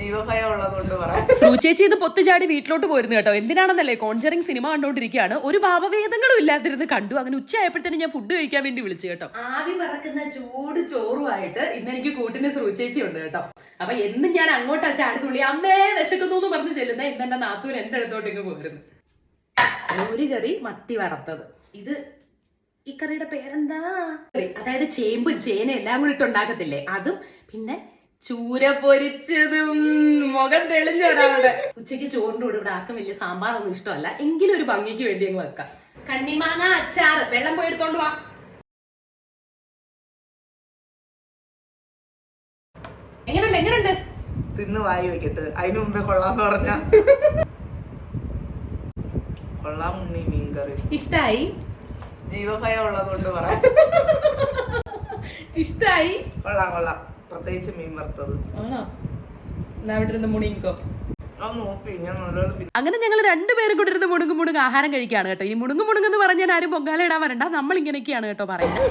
ജീവഭയം ഉള്ളതുകൊണ്ട് പറയാം ചേച്ചി ഇത് പൊത്തുചാടി വീട്ടിലോട്ട് പോയിരുന്നു കേട്ടോ. എന്തിനാണെന്നല്ലേ? കോൺജറിങ് സിനിമ കണ്ടോണ്ടിരിക്കുകയാണ് ഒരു ഭാവവേദങ്ങളും ഇല്ലാതിരുന്ന് കണ്ടു. അങ്ങനെ ഉച്ചയായപ്പോഴത്തേനും ഞാൻ ഫുഡ് കഴിക്കാൻ വേണ്ടി വിളിച്ചു കേട്ടോ. ആവി പറക്കുന്ന ചൂട് ചോറുമായിട്ട് ഇന്ന് എനിക്ക് കൂട്ടിന് ചേച്ചി ഉണ്ട് കേട്ടോ. അപ്പൊ എന്നും ഞാൻ അങ്ങോട്ടാ ചാടി തുള്ളി അമ്മേ വിശക്കുന്നു എന്ന് പറഞ്ഞ് ചെല്ലുന്ന ഇന്ന് എന്റെ നാത്തൂർ എന്റെ അടുത്തോട്ടേക്ക് പോയിരുന്നു ഒരു കറി മത്തി വറുത്തത്. ഇത് ഈ കറിയുടെ പേരെന്താ? അതായത് ചേമ്പും ചേന എല്ലാം കൂടി ഇട്ടുണ്ടാക്കത്തില്ലേ അതും പിന്നെ ചൂര പൊരിച്ചതും മുഖം തെളിഞ്ഞ ഒരാളുടെ. ഉച്ചയ്ക്ക് ചോറിന്റെ കൂടെ ഇവിടെ ആർക്കും വലിയ സാമ്പാറൊന്നും ഇഷ്ടമല്ല. എങ്കിലും ഒരു ഭംഗിക്ക് വേണ്ടി അങ്ങ് വെക്കാം. കണ്ണിമാങ്ങ അച്ചാറ് വെള്ളം പോയി എടുത്തോണ്ട് വാ. എങ്ങനെയുണ്ട് എങ്ങനെയുണ്ട് തിന്ന് വായി വെക്കട്ട്. അതിനു മുമ്പേ കൊള്ളാന്ന് പറഞ്ഞ. കൊള്ളാം ഉണ്ണി മീൻകറി. ഇഷ്ടായി? ജീവഭയം ഉള്ളതുകൊണ്ട് പറയാം. ഇഷ്ടായി? കൊള്ളാം കൊള്ളാം. പ്രത്യേകിച്ച് മീൻ വറുത്തത് ആണോ എന്നാ അവിടെ ഇരുന്ന് മുണിക്കോ ഞാൻ നല്ലോണം തിന്ന്. അങ്ങനെ ഞങ്ങൾ രണ്ടുപേരും കൂടി ഇരുന്ന് മുടുങ്ങും മുടുങ്ങ് ആഹാരം കഴിക്കുകയാണ് കേട്ടോ ഈ മുടുങ്ങും മുടുങ്ങെന്ന് പറഞ്ഞാൽ ആരും പൊങ്കാല ഇടാൻ വരണ്ട നമ്മൾ ഇങ്ങനെയൊക്കെയാണ് കേട്ടോ പറയുന്നത്